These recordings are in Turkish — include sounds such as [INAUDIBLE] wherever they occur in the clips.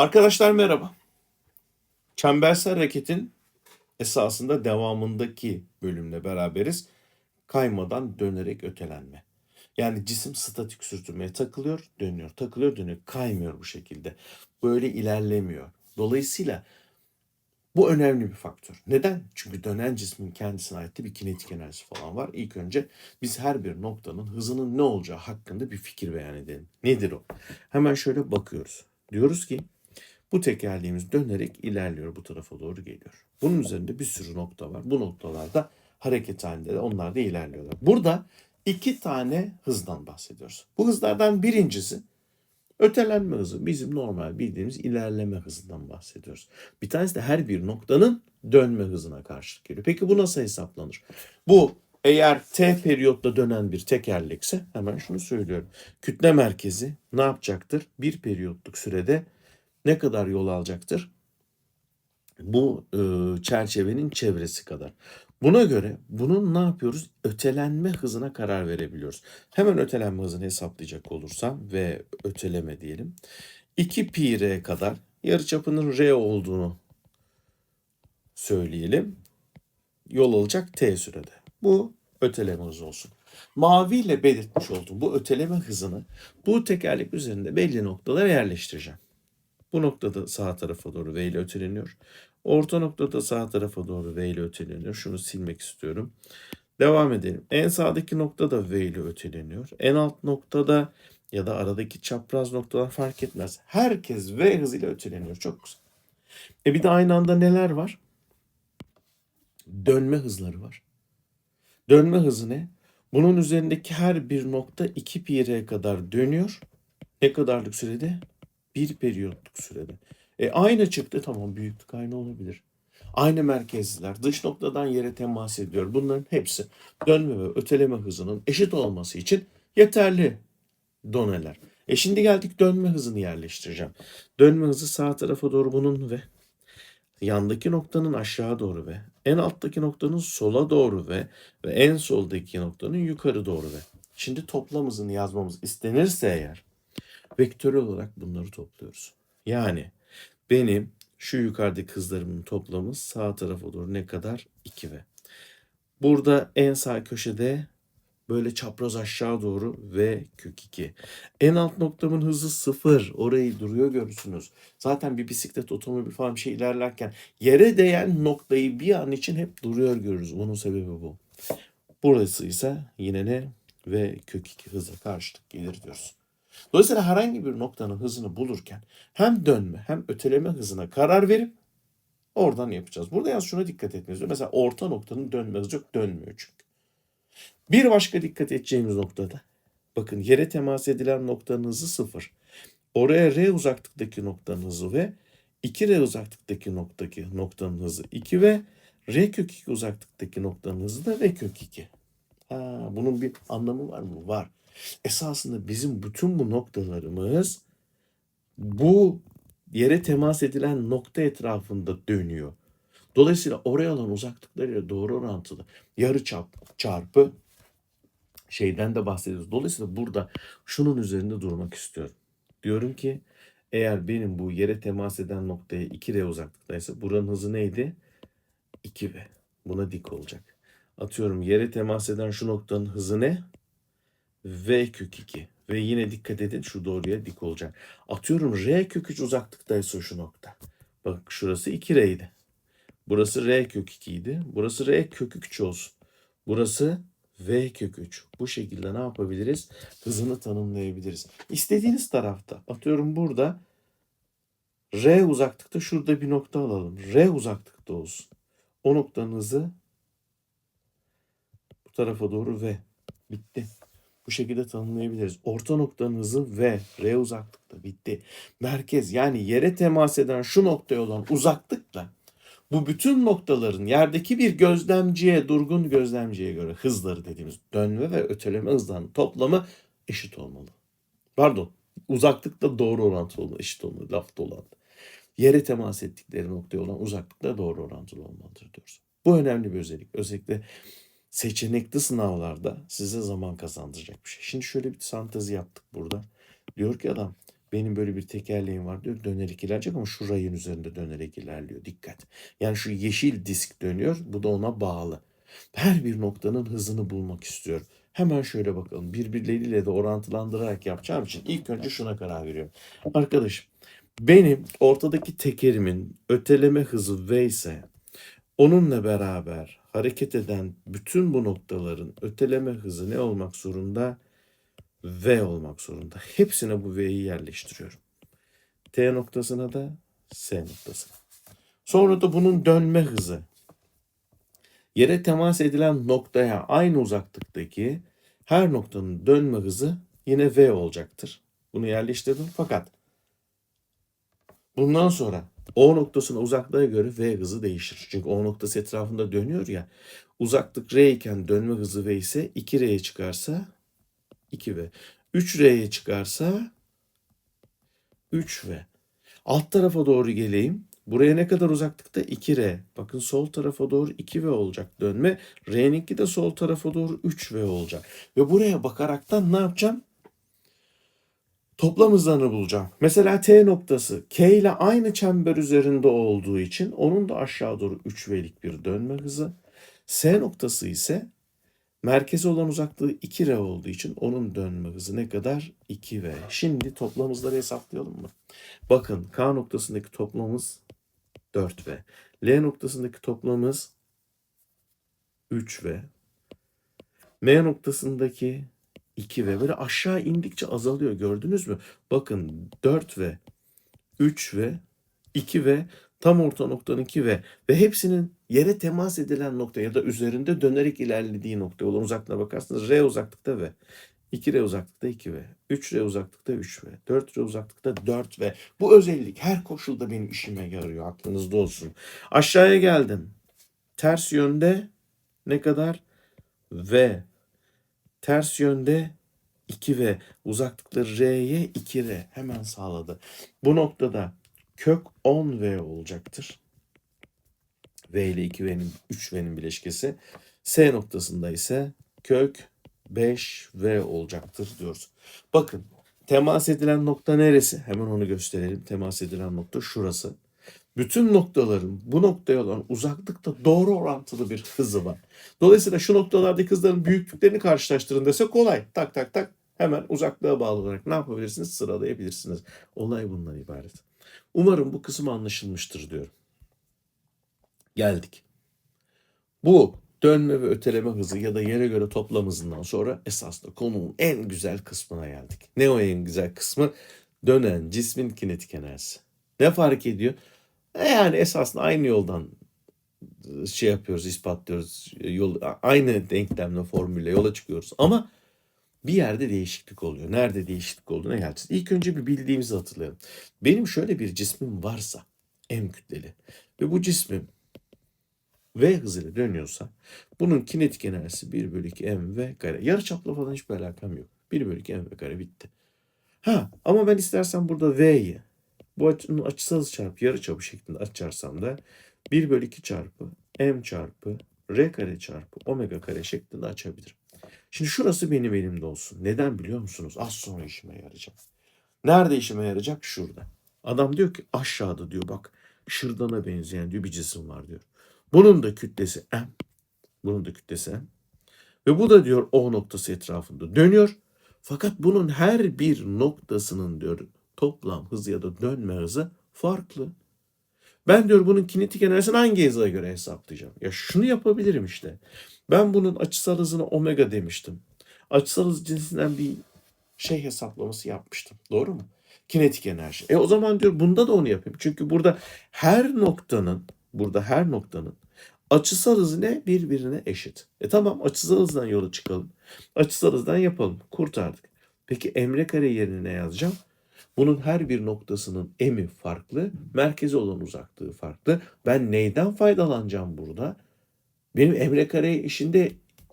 Arkadaşlar merhaba. Çembersel hareketin esasında devamındaki bölümle beraberiz. Kaymadan dönerek ötelenme. Yani cisim statik sürtünmeye takılıyor, dönüyor, takılıyor, dönüyor. Kaymıyor bu şekilde. Böyle ilerlemiyor. Dolayısıyla bu önemli bir faktör. Neden? Çünkü dönen cismin kendisine ait bir kinetik enerjisi falan var. İlk önce biz her bir noktanın hızının ne olacağı hakkında bir fikir beyan edelim. Nedir o? Hemen şöyle bakıyoruz. Diyoruz ki bu tekerleğimiz dönerek ilerliyor bu tarafa doğru geliyor. Bunun üzerinde bir sürü nokta var. Bu noktalarda hareket halinde de onlar da ilerliyorlar. Burada iki tane hızdan bahsediyoruz. Bu hızlardan birincisi ötelenme hızı. Bizim normal bildiğimiz ilerleme hızından bahsediyoruz. Bir tanesi de her bir noktanın dönme hızına karşılık geliyor. Peki bu nasıl hesaplanır? Bu eğer t periyotta dönen bir tekerlekse hemen şunu söylüyorum. Kütle merkezi ne yapacaktır? Bir periyotluk sürede ne kadar yol alacaktır? Bu e, çerçevenin çevresi kadar. Buna göre bunun ne yapıyoruz? Ötelenme hızına karar verebiliyoruz. Hemen ötelenme hızını hesaplayacak olursam ve öteleme diyelim. 2 pi r kadar yarıçapının r olduğunu söyleyelim. Yol alacak t sürede. Bu öteleme hızı olsun. Maviyle belirtmiş olduğum bu öteleme hızını bu tekerlek üzerinde belli noktalara yerleştireceğim. Bu noktada sağ tarafa doğru V ile öteleniyor. Orta noktada sağ tarafa doğru V ile öteleniyor. Şunu silmek istiyorum. Devam edelim. En sağdaki noktada V ile öteleniyor. En alt noktada ya da aradaki çapraz noktalar fark etmez. Herkes V hızıyla öteleniyor. Çok güzel. E bir de aynı anda neler var? Dönme hızları var. Dönme hızı ne? Bunun üzerindeki her bir nokta 2 pi r kadar dönüyor. Ne kadarlık sürede? Bir periyotluk sürede. E aynı çıktı tamam büyüklük aynı olabilir. Aynı merkezler dış noktadan yere temas ediyor. Bunların hepsi dönme ve öteleme hızının eşit olması için yeterli doneler. E şimdi geldik dönme hızını yerleştireceğim. Dönme hızı sağ tarafa doğru bunun ve yandaki noktanın aşağı doğru ve en alttaki noktanın sola doğru ve ve en soldaki noktanın yukarı doğru ve. Şimdi toplam hızını yazmamız istenirse eğer vektörel olarak bunları topluyoruz. Yani benim şu yukarıdaki hızlarımın toplamı sağ tarafa doğru ne kadar? 2 ve. Burada en sağ köşede böyle çapraz aşağı doğru ve kök 2. En alt noktamın hızı 0. Orayı duruyor görürsünüz. Zaten bir bisiklet, otomobil falan bir şey ilerlerken yere değen noktayı bir an için hep duruyor görürüz. Bunun sebebi bu. Burası ise yine ne? Ve kök 2 hıza karşılık gelir diyoruz. Dolayısıyla herhangi bir noktanın hızını bulurken hem dönme hem öteleme hızına karar verip oradan yapacağız. Burada yalnız şuna dikkat etmeniz. Mesela orta noktanın dönme hızı yok dönmüyor çünkü. Bir başka dikkat edeceğimiz noktada bakın yere temas edilen noktanın hızı sıfır. Oraya R uzaklıktaki noktanın hızı ve 2R uzaklıktaki noktaki noktanın hızı 2 ve R kök 2 uzaklıktaki noktanın hızı da V kök 2. Ha, bunun bir anlamı var mı? Var. Esasında bizim bütün bu noktalarımız bu yere temas edilen nokta etrafında dönüyor. Dolayısıyla oraya olan uzaklıklarıyla doğru orantılı. Yarı çap çarpı şeyden de bahsediyoruz. Dolayısıyla burada şunun üzerinde durmak istiyorum. Diyorum ki eğer benim bu yere temas eden noktaya 2R uzaklıktaysa buranın hızı neydi? 2V. Buna dik olacak. Atıyorum yere temas eden şu noktanın hızı ne? V kök 2. Ve yine dikkat edin şu doğruya dik olacak. Atıyorum R kök 3 uzaklıktaysa şu nokta. Bak şurası 2R'ydi. Burası R kök 2 idi. Burası R kök 3 olsun. Burası V kök 3. Bu şekilde ne yapabiliriz? Hızını tanımlayabiliriz. İstediğiniz tarafta. Atıyorum burada R uzaklıkta şurada bir nokta alalım. R uzaklıkta olsun. O noktanın hızı bu tarafa doğru V. Bitti. Bu şekilde tanımlayabiliriz. Orta noktanın hızı V. R uzaklıkta. Bitti. Merkez yani yere temas eden şu noktaya olan uzaklıkla bu bütün noktaların yerdeki bir gözlemciye, durgun gözlemciye göre hızları dediğimiz dönme ve öteleme hızlarının toplamı eşit olmalı. Pardon, uzaklıkla doğru orantılı olmalı, eşit olmalı, lafta olan. Yere temas ettikleri noktaya olan uzaklıkla doğru orantılı olmalıdır diyoruz. Bu önemli bir özellik. Özellikle seçenekli sınavlarda size zaman kazandıracak bir şey. Şimdi şöyle bir santezi yaptık burada. Diyor ki adam Benim böyle bir tekerleğim var diyor. Dönerek ilerleyecek ama şu rayın üzerinde dönerek ilerliyor. Dikkat. Yani şu yeşil disk dönüyor. Bu da ona bağlı. Her bir noktanın hızını bulmak istiyorum. Hemen şöyle bakalım. Birbirleriyle de orantılandırarak yapacağım için ilk önce şuna karar veriyorum. Arkadaşım benim ortadaki tekerimin öteleme hızı V ise onunla beraber hareket eden bütün bu noktaların öteleme hızı ne olmak zorunda? V olmak zorunda. Hepsine bu V'yi yerleştiriyorum. T noktasına da S noktasına. Sonra da bunun dönme hızı. Yere temas edilen noktaya aynı uzaklıktaki her noktanın dönme hızı yine V olacaktır. Bunu yerleştirdim fakat bundan sonra O noktasına uzaklığa göre V hızı değişir. Çünkü O noktası etrafında dönüyor ya. Uzaklık R iken dönme hızı V ise 2R'ye çıkarsa 2V. 3R'ye çıkarsa 3V. Alt tarafa doğru geleyim. Buraya ne kadar uzaklıkta? 2R. Bakın sol tarafa doğru 2V olacak dönme. R'ninki de sol tarafa doğru 3V olacak. Ve buraya bakaraktan ne yapacağım? Toplam hızlarını bulacağım. Mesela T noktası K ile aynı çember üzerinde olduğu için onun da aşağı doğru 3V'lik bir dönme hızı. S noktası ise merkeze olan uzaklığı 2R olduğu için onun dönme hızı ne kadar? 2V. Şimdi toplam hızları hesaplayalım mı? Bakın K noktasındaki toplamımız 4V. L noktasındaki toplamımız 3V. M noktasındaki 2V böyle aşağı indikçe azalıyor gördünüz mü? Bakın 4V, 3V, 2V tam orta noktanın 2V ve hepsinin yere temas edilen nokta ya da üzerinde dönerek ilerlediği nokta olan uzaklığına bakarsınız R uzaklıkta V. 2R uzaklıkta 2V, 3R uzaklıkta 3V, 4R uzaklıkta 4V. Bu özellik her koşulda benim işime yarıyor aklınızda olsun. Aşağıya geldim. Ters yönde ne kadar? V. Ters yönde 2V. Uzaklıkları R'ye 2R. Hemen sağladı. Bu noktada kök 10V olacaktır. V ile 2V'nin 3V'nin bileşkesi. S noktasında ise kök 5V olacaktır diyoruz. Bakın temas edilen nokta neresi? Hemen onu gösterelim. Temas edilen nokta şurası. Bütün noktaların bu noktaya olan uzaklıkta doğru orantılı bir hızı var. Dolayısıyla şu noktalardaki hızların büyüklüklerini karşılaştırın dese kolay. Tak tak tak hemen uzaklığa bağlı olarak ne yapabilirsiniz? Sıralayabilirsiniz. Olay bundan ibaret. Umarım bu kısım anlaşılmıştır diyorum. Geldik. Bu dönme ve öteleme hızı ya da yere göre toplam hızından sonra esasında konunun en güzel kısmına geldik. Ne o en güzel kısmı? Dönen cismin kinetik enerjisi. Ne fark ediyor? E yani esasında aynı yoldan e, şey yapıyoruz, ispatlıyoruz. Yol, aynı denklemle, formülle yola çıkıyoruz. Ama bir yerde değişiklik oluyor. Nerede değişiklik olduğuna geleceğiz. İlk önce bir bildiğimizi hatırlayalım. Benim şöyle bir cismim varsa, M kütleli ve bu cismim V hızıyla dönüyorsa bunun kinetik enerjisi 1 bölü 2 mv kare. Yarıçapla falan hiçbir alakam yok. 1 bölü 2 mv kare bitti. Ha ama ben istersen burada V'yi bu açının açısal çarpı yarıçapı şeklinde açarsam da 1 bölü 2 çarpı m çarpı r kare çarpı omega kare şeklinde açabilirim. Şimdi şurası benim elimde olsun. Neden biliyor musunuz? Az sonra işime yarayacak. Nerede işime yarayacak? Şurada. Adam diyor ki aşağıda diyor bak şırdana benzeyen diyor bir cisim var diyor. Bunun da kütlesi m. Bunun da kütlesi m. Ve bu da diyor O noktası etrafında dönüyor. Fakat bunun her bir noktasının diyor toplam hızı ya da dönme hızı farklı. Ben diyor bunun kinetik enerjisini hangi hıza göre hesaplayacağım? Ya şunu yapabilirim işte. Ben bunun açısal hızına omega demiştim. Açısal hız cinsinden bir şey hesaplaması yapmıştım. Doğru mu? Kinetik enerji. E o zaman diyor bunda da onu yapayım. Çünkü burada her noktanın burada her noktanın açısal hızı ne? Birbirine eşit. E tamam açısal hızdan yola çıkalım. Açısal hızdan yapalım. Kurtardık. Peki emre kare yerine ne yazacağım? Bunun her bir noktasının emi farklı, merkeze olan uzaklığı farklı. Ben neyden faydalanacağım burada? Benim emre kare işinde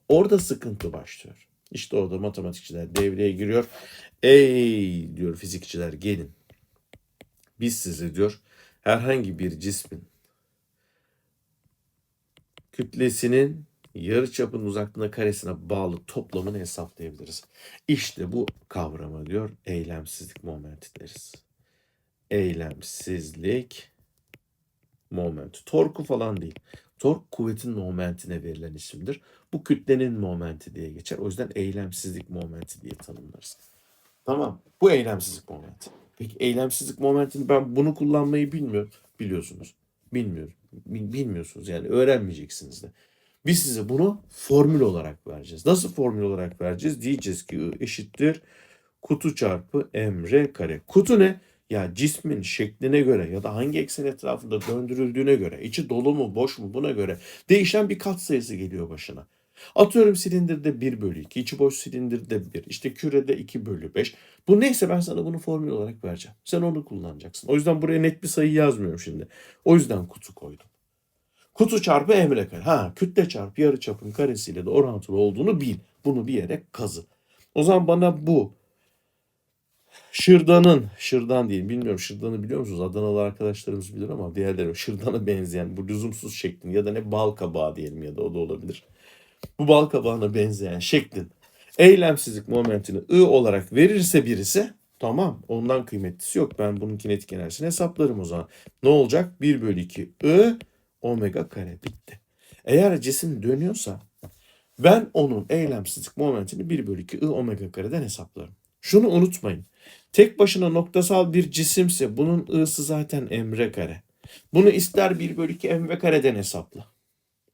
orada sıkıntı başlıyor. İşte orada matematikçiler devreye giriyor. Ey diyor fizikçiler gelin. Biz size diyor herhangi bir cismin kütlesinin yarıçapın uzaklığına karesine bağlı toplamını hesaplayabiliriz. İşte bu kavrama diyor eylemsizlik momenti deriz. Eylemsizlik momenti. Torku falan değil. Tork kuvvetin momentine verilen isimdir. Bu kütlenin momenti diye geçer. O yüzden eylemsizlik momenti diye tanımlarız. Tamam. Bu eylemsizlik momenti. Peki eylemsizlik momentini ben bunu kullanmayı bilmiyorum. Biliyorsunuz. Bilmiyorum. Bil- Bilmiyorsunuz yani öğrenmeyeceksiniz de. Biz size bunu formül olarak vereceğiz. Nasıl formül olarak vereceğiz? Diyeceğiz ki I eşittir kutu çarpı m kare. Kutu ne? Ya cismin şekline göre ya da hangi eksen etrafında döndürüldüğüne göre, içi dolu mu boş mu buna göre değişen bir katsayısı geliyor başına. Atıyorum silindirde 1 bölü 2, içi boş silindirde 1, işte kürede 2 bölü 5. Bu neyse ben sana bunu formül olarak vereceğim. Sen onu kullanacaksın. O yüzden buraya net bir sayı yazmıyorum şimdi. O yüzden kutu koydum. Kutu çarpı emre kare. Ha kütle çarpı yarı çapın karesiyle de orantılı olduğunu bil. Bunu bir yere kazı. O zaman bana bu şırdanın, şırdan değil bilmiyorum şırdanı biliyor musunuz? Adanalı arkadaşlarımız bilir ama diğerleri şırdana benzeyen bu lüzumsuz şeklin ya da ne bal kabağı diyelim ya da o da olabilir. Bu bal kabağına benzeyen şeklin eylemsizlik momentini I olarak verirse birisi tamam ondan kıymetlisi yok. Ben bunun kinetik enerjisini hesaplarım o zaman. Ne olacak? 1 bölü 2 I omega kare bitti. Eğer cisim dönüyorsa ben onun eylemsizlik momentini 1 bölü 2 I omega kareden hesaplarım. Şunu unutmayın. Tek başına noktasal bir cisimse bunun I'sı zaten emre kare. Bunu ister 1 bölü 2 mv kareden hesapla.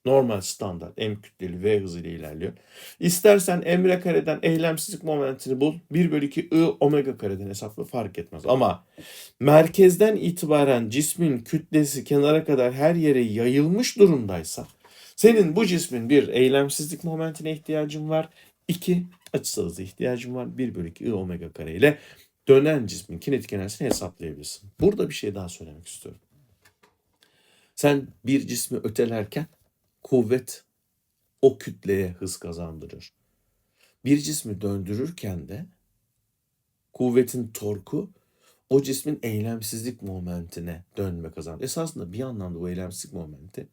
Normal standart m kütleli v hızıyla ilerliyor. İstersen emre kareden eylemsizlik momentini bul. 1 bölü 2 I omega kareden hesapla fark etmez. Ama merkezden itibaren cismin kütlesi kenara kadar her yere yayılmış durumdaysa senin bu cismin bir eylemsizlik momentine ihtiyacın var. iki açısal hıza ihtiyacın var. 1 bölü 2 I omega kare ile dönen cismin kinetik enerjisini hesaplayabilirsin. Burada bir şey daha söylemek istiyorum. Sen bir cismi ötelerken kuvvet o kütleye hız kazandırır. Bir cismi döndürürken de kuvvetin torku o cismin eylemsizlik momentine dönme kazandırır. Esasında bir anlamda bu eylemsizlik momenti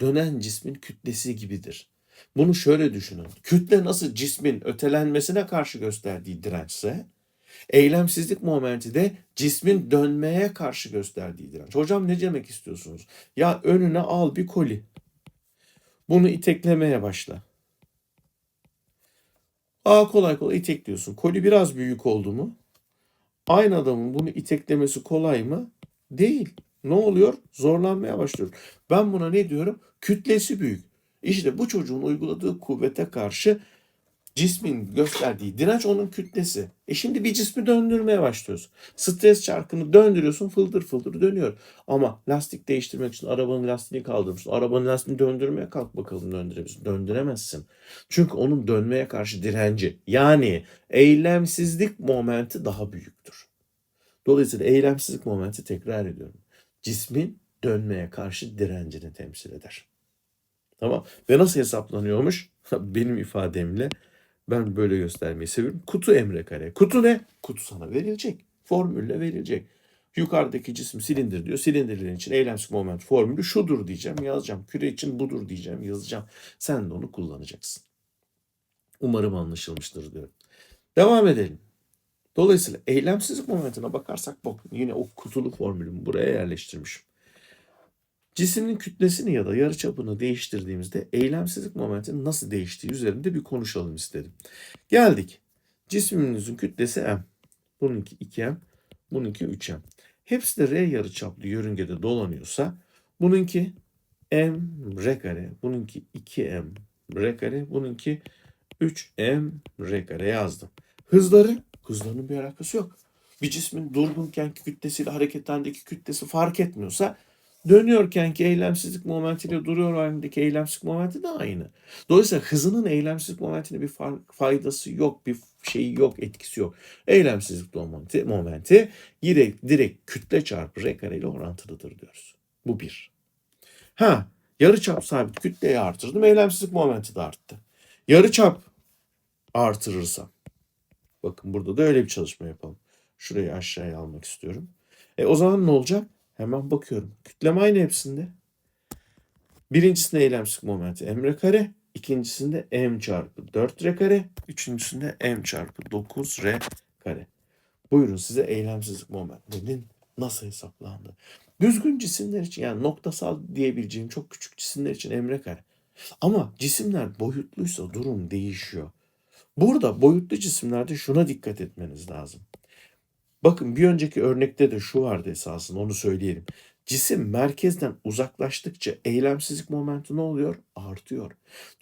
dönen cismin kütlesi gibidir. Bunu şöyle düşünün. Kütle nasıl cismin ötelenmesine karşı gösterdiği dirençse, eylemsizlik momenti de cismin dönmeye karşı gösterdiği direnç. Hocam ne demek istiyorsunuz? Ya önüne al bir koli. Bunu iteklemeye başla. Aa kolay kolay itekliyorsun. Koli biraz büyük oldu mu? Aynı adamın bunu iteklemesi kolay mı? Değil. Ne oluyor? Zorlanmaya başlıyor. Ben buna ne diyorum? Kütlesi büyük. İşte bu çocuğun uyguladığı kuvvete karşı cismin gösterdiği direnç onun kütlesi. E şimdi bir cismi döndürmeye başlıyorsun. Stres çarkını döndürüyorsun fıldır fıldır dönüyor. Ama lastik değiştirmek için arabanın lastiğini kaldırmışsın. Arabanın lastiğini döndürmeye kalk bakalım döndürebilirsin. Döndüremezsin. Çünkü onun dönmeye karşı direnci yani eylemsizlik momenti daha büyüktür. Dolayısıyla eylemsizlik momenti tekrar ediyorum. Cismin dönmeye karşı direncini temsil eder. Tamam. Ve nasıl hesaplanıyormuş? [LAUGHS] Benim ifademle ben böyle göstermeyi seviyorum. Kutu emre kare. Kutu ne? Kutu sana verilecek. Formülle verilecek. Yukarıdaki cisim silindir diyor. Silindirlerin için eylemsizlik moment formülü şudur diyeceğim yazacağım. Küre için budur diyeceğim yazacağım. Sen de onu kullanacaksın. Umarım anlaşılmıştır diyorum. Devam edelim. Dolayısıyla eylemsizlik momentine bakarsak bakın yine o kutulu formülümü buraya yerleştirmişim. Cismin kütlesini ya da yarıçapını değiştirdiğimizde eylemsizlik momentinin nasıl değiştiği üzerinde bir konuşalım istedim. Geldik. Cismimizin kütlesi m. Bununki 2m, bununki 3m. Hepsi de r yarıçaplı yörüngede dolanıyorsa bununki m r kare, bununki 2m r kare, bununki 3m r kare yazdım. Hızları, hızlarının bir alakası yok. Bir cismin durgunkenki kütlesiyle hareketlendeki kütlesi fark etmiyorsa dönüyorkenki eylemsizlik momentiyle duruyor halindeki eylemsizlik momenti de aynı. Dolayısıyla hızının eylemsizlik momentine bir faydası yok, bir şeyi yok, etkisi yok. Eylemsizlik momenti, momenti direkt, direkt kütle çarpı r kare ile orantılıdır diyoruz. Bu bir. Ha, yarıçap sabit kütleyi artırdım, eylemsizlik momenti de arttı. Yarıçap artırırsam, bakın burada da öyle bir çalışma yapalım. Şurayı aşağıya almak istiyorum. E o zaman ne olacak? Hemen bakıyorum. Kütleme aynı hepsinde. Birincisinde eylemsizlik momenti emre kare. ikincisinde m çarpı 4 r kare, üçüncüsünde m çarpı 9 r kare. Buyurun size eylemsizlik momentlerinin nasıl hesaplandı? Düzgün cisimler için yani noktasal diyebileceğim çok küçük cisimler için emre kare. Ama cisimler boyutluysa durum değişiyor. Burada boyutlu cisimlerde şuna dikkat etmeniz lazım. Bakın bir önceki örnekte de şu vardı esasında onu söyleyelim. Cisim merkezden uzaklaştıkça eylemsizlik momenti ne oluyor? Artıyor.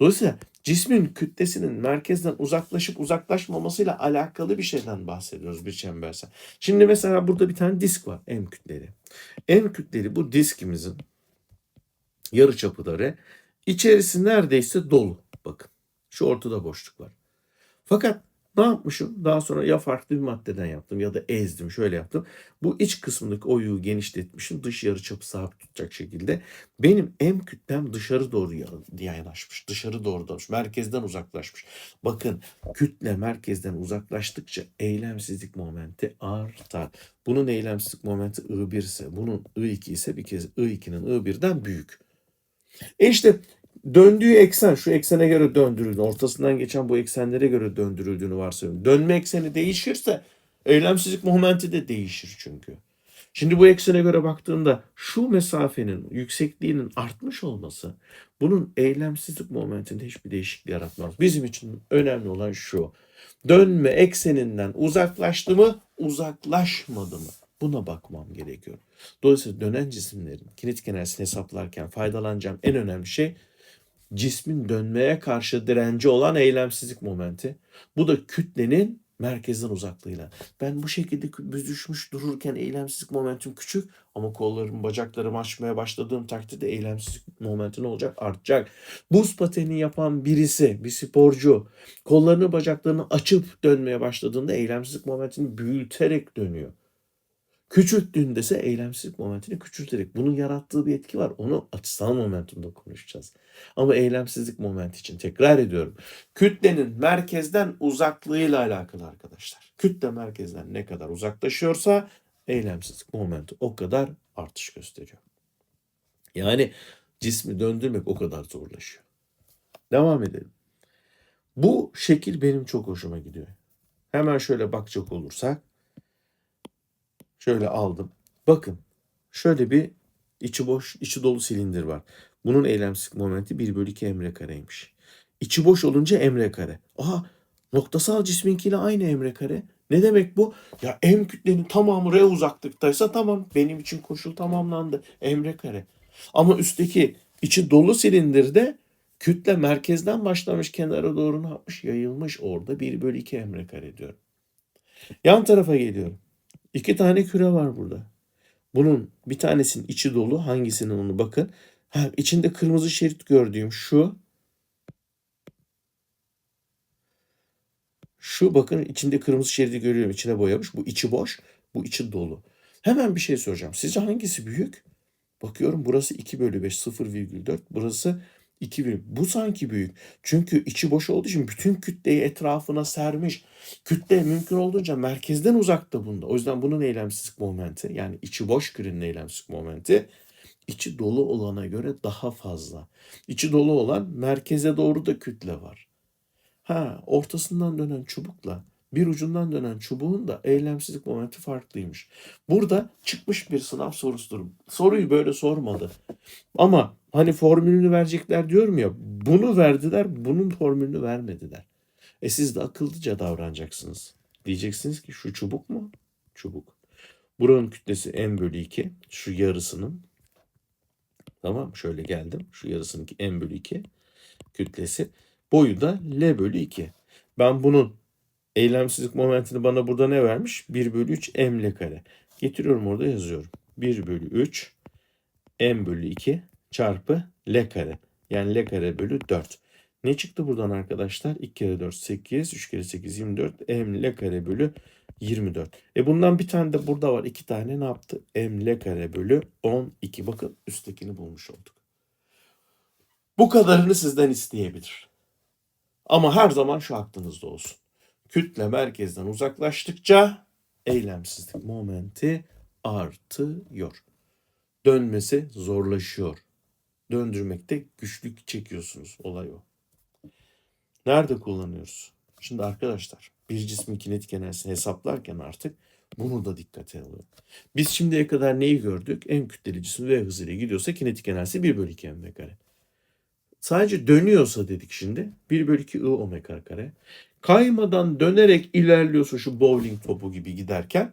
Dolayısıyla cismin kütlesinin merkezden uzaklaşıp uzaklaşmamasıyla alakalı bir şeyden bahsediyoruz bir çembersel. Şimdi mesela burada bir tane disk var M kütleli. M kütleli bu diskimizin yarıçapı da R. Neredeyse dolu. Bakın şu ortada boşluk var. Fakat ne yapmışım? Daha sonra ya farklı bir maddeden yaptım ya da ezdim şöyle yaptım. Bu iç kısmındaki oyuğu genişletmişim. Dış yarıçapı sabit tutacak şekilde. Benim M kütlem dışarı doğru ya- yanaşmış. Dışarı doğru dönmüş. Merkezden uzaklaşmış. Bakın kütle merkezden uzaklaştıkça eylemsizlik momenti artar. Bunun eylemsizlik momenti I1 ise bunun I2 ise bir kez I2'nin I1'den büyük. E işte döndüğü eksen şu eksene göre döndürüldüğünü, ortasından geçen bu eksenlere göre döndürüldüğünü varsayıyorum. Dönme ekseni değişirse eylemsizlik momenti de değişir çünkü. Şimdi bu eksene göre baktığımda şu mesafenin yüksekliğinin artmış olması bunun eylemsizlik momentinde hiçbir değişikliği yaratmaz. Bizim için önemli olan şu. Dönme ekseninden uzaklaştı mı, uzaklaşmadı mı? Buna bakmam gerekiyor. Dolayısıyla dönen cisimlerin kinetik enerjisini hesaplarken faydalanacağım en önemli şey cismin dönmeye karşı direnci olan eylemsizlik momenti. Bu da kütlenin merkezden uzaklığıyla. Ben bu şekilde büzüşmüş dururken eylemsizlik momentum küçük ama kollarım, bacaklarım açmaya başladığım takdirde eylemsizlik momenti ne olacak? Artacak. Buz pateni yapan birisi, bir sporcu kollarını, bacaklarını açıp dönmeye başladığında eylemsizlik momentini büyüterek dönüyor. Küçülttüğünde ise eylemsizlik momentini küçülterek. Bunun yarattığı bir etki var. Onu açısal momentumda konuşacağız. Ama eylemsizlik momenti için tekrar ediyorum. Kütlenin merkezden uzaklığıyla alakalı arkadaşlar. Kütle merkezden ne kadar uzaklaşıyorsa eylemsizlik momenti o kadar artış gösteriyor. Yani cismi döndürmek o kadar zorlaşıyor. Devam edelim. Bu şekil benim çok hoşuma gidiyor. Hemen şöyle bakacak olursak Şöyle aldım. Bakın şöyle bir içi boş, içi dolu silindir var. Bunun eylemsizlik momenti 1 bölü 2 emre kareymiş. İçi boş olunca emre kare. Aha noktasal cisminkiyle aynı emre kare. Ne demek bu? Ya M kütlenin tamamı R uzaklıktaysa tamam benim için koşul tamamlandı. Emre kare. Ama üstteki içi dolu silindirde kütle merkezden başlamış kenara doğru ne yapmış? Yayılmış orada 1 bölü 2 emre kare diyorum. Yan tarafa geliyorum. İki tane küre var burada. Bunun bir tanesinin içi dolu. Hangisinin onu bakın. Ha, içinde kırmızı şerit gördüğüm şu. Şu bakın içinde kırmızı şeridi görüyorum. İçine boyamış. Bu içi boş. Bu içi dolu. Hemen bir şey soracağım. Sizce hangisi büyük? Bakıyorum burası 2 bölü 5 0,4. Burası 2 bölü. Bu sanki büyük. Çünkü içi boş olduğu için bütün kütleyi etrafına sermiş. Kütle mümkün olduğunca merkezden uzakta bunda. O yüzden bunun eylemsizlik momenti yani içi boş kürenin eylemsizlik momenti içi dolu olana göre daha fazla. İçi dolu olan merkeze doğru da kütle var. Ha, ortasından dönen çubukla bir ucundan dönen çubuğun da eylemsizlik momenti farklıymış. Burada çıkmış bir sınav sorusudur. Soruyu böyle sormadı. Ama hani formülünü verecekler diyorum ya. Bunu verdiler, bunun formülünü vermediler. E siz de akıllıca davranacaksınız. Diyeceksiniz ki şu çubuk mu? Çubuk. Buranın kütlesi m bölü 2. Şu yarısının. Tamam şöyle geldim. Şu yarısının m bölü 2 kütlesi. Boyu da L bölü 2. Ben bunun eylemsizlik momentini bana burada ne vermiş? 1 bölü 3 M L kare. Getiriyorum orada yazıyorum. 1 bölü 3 M bölü 2 çarpı L kare. Yani L kare bölü 4. Ne çıktı buradan arkadaşlar? 2 kere 4 8, 3 kere 8 24, M L kare bölü 24. E bundan bir tane de burada var. iki tane ne yaptı? M L kare bölü 12. Bakın üsttekini bulmuş olduk. Bu kadarını sizden isteyebilir. Ama her zaman şu aklınızda olsun. Kütle merkezden uzaklaştıkça eylemsizlik momenti artıyor. Dönmesi zorlaşıyor. Döndürmekte güçlük çekiyorsunuz. Olay o. Nerede kullanıyoruz? Şimdi arkadaşlar bir cismin kinetik enerjisini hesaplarken artık bunu da dikkate alıyor. Biz şimdiye kadar neyi gördük? En kütleli cisim V hızıyla gidiyorsa kinetik enerjisi 1 bölü 2 mv kare. Sadece dönüyorsa dedik şimdi 1 bölü 2 I omega kare. Kaymadan dönerek ilerliyorsa şu bowling topu gibi giderken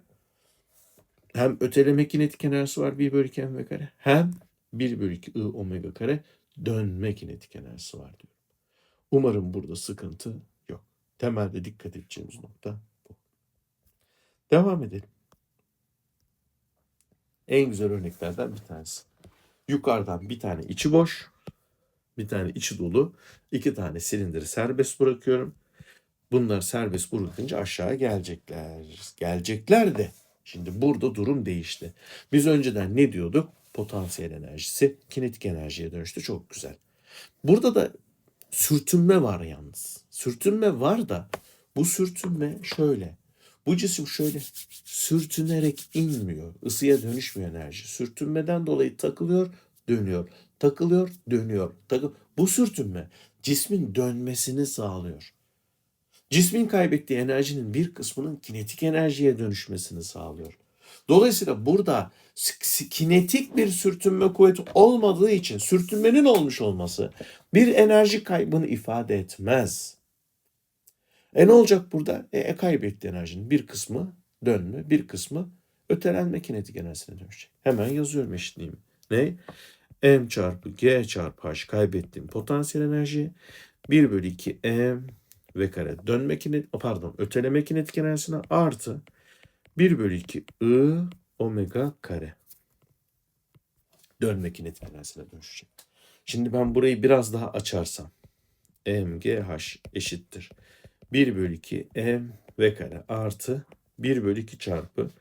hem öteleme kinetik enerjisi var 1 bölü 2 mv kare hem 1 bölü 2 I omega kare dönme kinetik enerjisi var diyor. Umarım burada sıkıntı yok. Temelde dikkat edeceğimiz nokta bu. Devam edelim. En güzel örneklerden bir tanesi. Yukarıdan bir tane içi boş, bir tane içi dolu, iki tane silindiri serbest bırakıyorum. Bunlar serbest bırakınca aşağı gelecekler. Gelecekler de. Şimdi burada durum değişti. Biz önceden ne diyorduk? Potansiyel enerjisi kinetik enerjiye dönüştü. Çok güzel. Burada da sürtünme var yalnız. Sürtünme var da bu sürtünme şöyle. Bu cisim şöyle sürtünerek inmiyor. Isıya dönüşmüyor enerji. Sürtünmeden dolayı takılıyor, dönüyor. Takılıyor, dönüyor. Takıl bu sürtünme cismin dönmesini sağlıyor. Cismin kaybettiği enerjinin bir kısmının kinetik enerjiye dönüşmesini sağlıyor. Dolayısıyla burada kinetik bir sürtünme kuvveti olmadığı için sürtünmenin olmuş olması bir enerji kaybını ifade etmez. E ne olacak burada? E, e kaybetti enerjinin bir kısmı dönme, bir kısmı ötelenme kinetik enerjisine dönüşecek. Hemen yazıyorum eşitliğimi. Ne? M çarpı G çarpı H kaybettiğim potansiyel enerji 1 bölü 2 M ve kare dönme kinetik, pardon öteleme kinetik enerjisine artı 1 bölü 2 I omega kare dönme kinetik enerjisine dönüşecek. Şimdi ben burayı biraz daha açarsam MGH eşittir. 1 bölü 2 M v kare artı 1 bölü 2 çarpı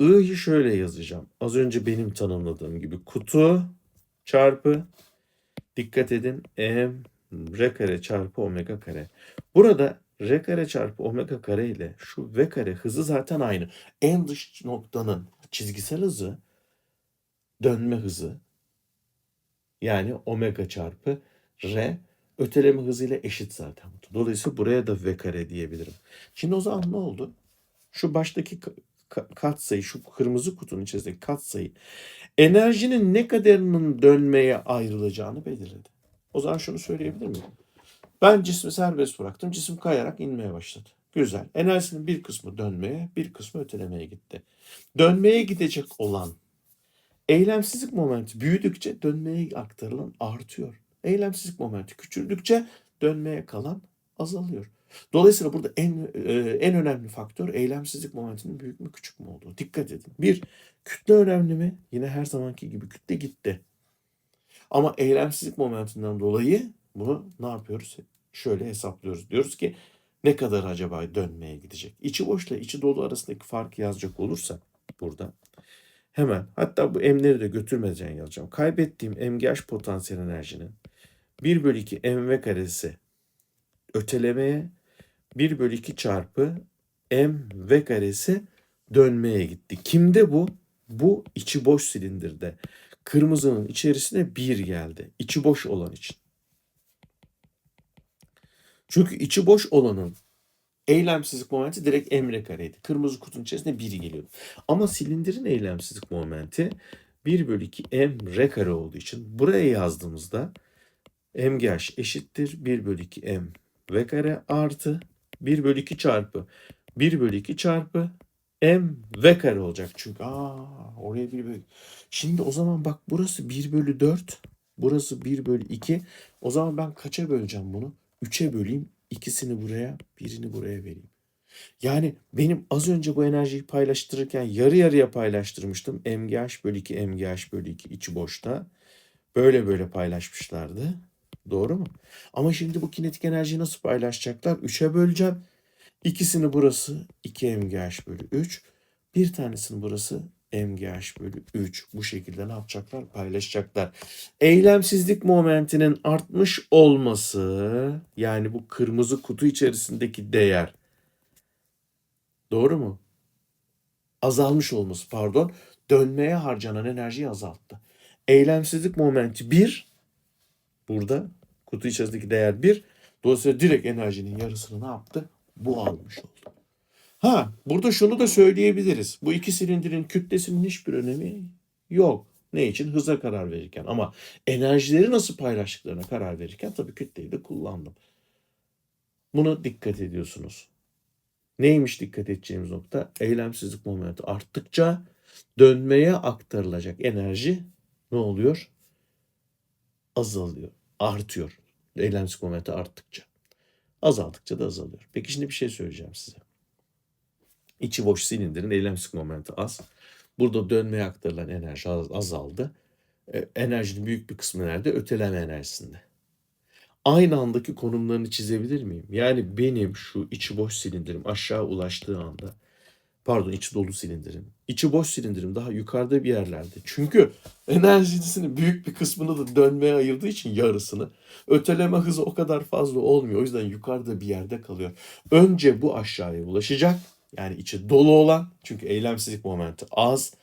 I'yi şöyle yazacağım. Az önce benim tanımladığım gibi kutu çarpı dikkat edin M r kare çarpı omega kare. Burada r kare çarpı omega kare ile şu v kare hızı zaten aynı. En dış noktanın çizgisel hızı dönme hızı yani omega çarpı r öteleme hızıyla eşit zaten. Dolayısıyla buraya da v kare diyebilirim. Şimdi o zaman ne oldu? Şu baştaki ka- ka- katsayı, şu kırmızı kutunun içerisindeki katsayı enerjinin ne kadarının dönmeye ayrılacağını belirledi. O zaman şunu söyleyebilir miyim? Ben cismi serbest bıraktım. Cisim kayarak inmeye başladı. Güzel. Enerjisinin bir kısmı dönmeye, bir kısmı ötelemeye gitti. Dönmeye gidecek olan eylemsizlik momenti büyüdükçe dönmeye aktarılan artıyor. Eylemsizlik momenti küçüldükçe dönmeye kalan azalıyor. Dolayısıyla burada en e, en önemli faktör eylemsizlik momentinin büyük mü küçük mü olduğu. Dikkat edin. Bir, kütle önemli mi? Yine her zamanki gibi kütle gitti. Ama eylemsizlik momentinden dolayı bunu ne yapıyoruz? Şöyle hesaplıyoruz. Diyoruz ki ne kadar acaba dönmeye gidecek? İçi boşla içi dolu arasındaki farkı yazacak olursa burada hemen hatta bu emleri de götürmeden yazacağım. Kaybettiğim MGH potansiyel enerjinin 1 bölü 2 mv karesi ötelemeye 1 bölü 2 çarpı mv karesi dönmeye gitti. Kimde bu? Bu içi boş silindirde. Kırmızının içerisine 1 geldi. İçi boş olan için. Çünkü içi boş olanın eylemsizlik momenti direkt emre kareydi. Kırmızı kutunun içerisinde 1 geliyordu. Ama silindirin eylemsizlik momenti 1 bölü 2 m r kare olduğu için buraya yazdığımızda mgh eşittir 1 bölü 2 m v kare artı 1 bölü 2 çarpı 1 bölü 2 çarpı m v kare olacak. Çünkü aa oraya 1 bölü. Şimdi o zaman bak burası 1 bölü 4. Burası 1 bölü 2. O zaman ben kaça böleceğim bunu? 3'e böleyim. İkisini buraya, birini buraya vereyim. Yani benim az önce bu enerjiyi paylaştırırken yarı yarıya paylaştırmıştım. MGH bölü 2, MGH bölü 2 içi boşta. Böyle böyle paylaşmışlardı. Doğru mu? Ama şimdi bu kinetik enerjiyi nasıl paylaşacaklar? 3'e böleceğim. İkisini burası 2 MGH bölü 3. Bir tanesini burası MGH bölü 3. Bu şekilde ne yapacaklar? Paylaşacaklar. Eylemsizlik momentinin artmış olması yani bu kırmızı kutu içerisindeki değer doğru mu? Azalmış olması pardon dönmeye harcanan enerjiyi azalttı. Eylemsizlik momenti 1 burada kutu içerisindeki değer 1 Dolayısıyla direkt enerjinin yarısını ne yaptı? Bu almış oldu. Ha burada şunu da söyleyebiliriz. Bu iki silindirin kütlesinin hiçbir önemi yok. Ne için? Hıza karar verirken. Ama enerjileri nasıl paylaştıklarına karar verirken tabii kütleyi de kullandım. Buna dikkat ediyorsunuz. Neymiş dikkat edeceğimiz nokta? Eylemsizlik momenti arttıkça dönmeye aktarılacak enerji ne oluyor? Azalıyor, artıyor. Eylemsizlik momenti arttıkça. Azaldıkça da azalıyor. Peki şimdi bir şey söyleyeceğim size. İçi boş silindirin eylemsizlik momenti az. Burada dönmeye aktarılan enerji az- azaldı. E, enerjinin büyük bir kısmı nerede? Öteleme enerjisinde. Aynı andaki konumlarını çizebilir miyim? Yani benim şu içi boş silindirim aşağı ulaştığı anda pardon içi dolu silindirim. içi boş silindirim daha yukarıda bir yerlerde. Çünkü enerjisinin büyük bir kısmını da dönmeye ayırdığı için yarısını öteleme hızı o kadar fazla olmuyor. O yüzden yukarıda bir yerde kalıyor. Önce bu aşağıya ulaşacak. Yani içi dolu olan çünkü eylemsizlik momenti az.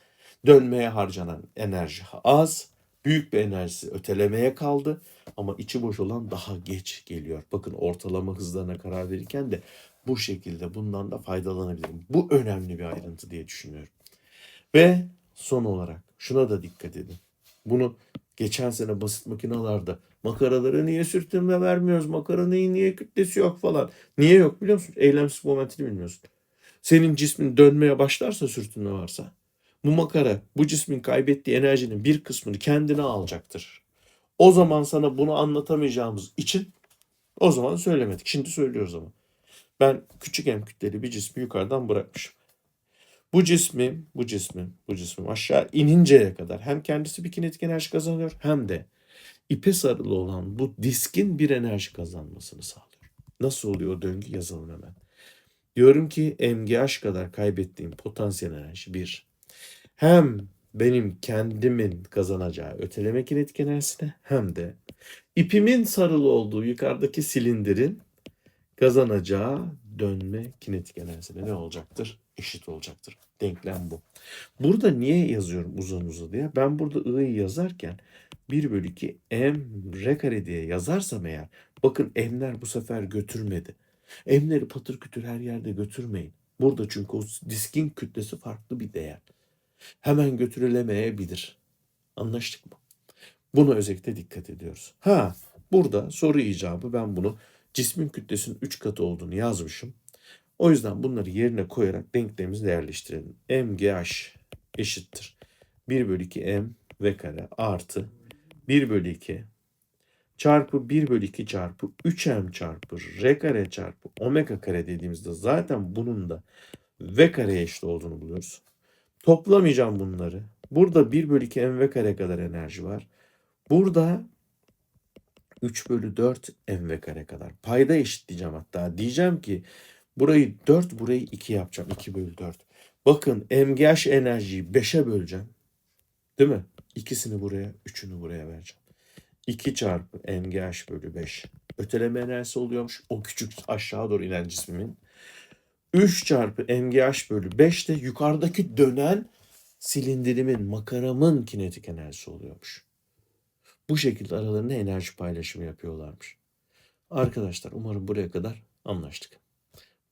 Dönmeye harcanan enerji az. Büyük bir enerjisi ötelemeye kaldı. Ama içi boş olan daha geç geliyor. Bakın ortalama hızlarına karar verirken de bu şekilde bundan da faydalanabilirim. Bu önemli bir ayrıntı diye düşünüyorum. Ve son olarak şuna da dikkat edin. Bunu geçen sene basit makinalarda makaraları niye sürtünme vermiyoruz? Makaranın niye kütlesi yok falan. Niye yok biliyor musun? Eylemsiz momentini bilmiyorsun. Senin cismin dönmeye başlarsa sürtünme varsa bu makara bu cismin kaybettiği enerjinin bir kısmını kendine alacaktır. O zaman sana bunu anlatamayacağımız için o zaman söylemedik. Şimdi söylüyoruz ama. Ben küçük em kütleli bir cismi yukarıdan bırakmışım. Bu cismim, bu cismim, bu cismim aşağı ininceye kadar hem kendisi bir kinetik enerji kazanıyor hem de ipe sarılı olan bu diskin bir enerji kazanmasını sağlıyor. Nasıl oluyor o döngü yazalım hemen. Diyorum ki MGH kadar kaybettiğim potansiyel enerji bir. Hem benim kendimin kazanacağı öteleme kinetik enerjisine hem de ipimin sarılı olduğu yukarıdaki silindirin kazanacağı dönme kinetik enerjisine ne olacaktır? Eşit olacaktır. Denklem bu. Burada niye yazıyorum uzun uza diye? Ben burada i'yi yazarken 1 bölü 2 m r kare diye yazarsam eğer bakın m'ler bu sefer götürmedi. M'leri patır kütür her yerde götürmeyin. Burada çünkü o diskin kütlesi farklı bir değer. Hemen götürülemeyebilir. Anlaştık mı? Buna özellikle dikkat ediyoruz. Ha burada soru icabı ben bunu cismin kütlesinin 3 katı olduğunu yazmışım. O yüzden bunları yerine koyarak denklemimizi değerleştirelim. MGH eşittir. 1 bölü 2 M V kare artı 1 bölü 2 çarpı 1 bölü 2 çarpı 3M çarpı R kare çarpı omega kare dediğimizde zaten bunun da V kareye eşit olduğunu buluyoruz. Toplamayacağım bunları. Burada 1 bölü 2 mv kare kadar enerji var. Burada 3 bölü 4 mv kare kadar. Payda eşitleyeceğim hatta. Diyeceğim ki burayı 4 burayı 2 yapacağım. 2 bölü 4. Bakın MGH enerjiyi 5'e böleceğim. Değil mi? İkisini buraya, üçünü buraya vereceğim. 2 çarpı MGH bölü 5. Öteleme enerjisi oluyormuş. O küçük aşağı doğru inen cismimin. 3 çarpı MGH bölü 5 de yukarıdaki dönen silindirimin, makaramın kinetik enerjisi oluyormuş. Bu şekilde aralarında enerji paylaşımı yapıyorlarmış. Arkadaşlar umarım buraya kadar anlaştık.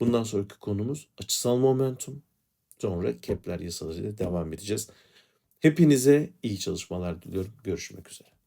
Bundan sonraki konumuz açısal momentum. Sonra Kepler yasalarıyla devam edeceğiz. Hepinize iyi çalışmalar diliyorum. Görüşmek üzere.